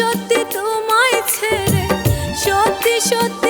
সত্যি তোমায় ছেড়ে সত্যি সত্যি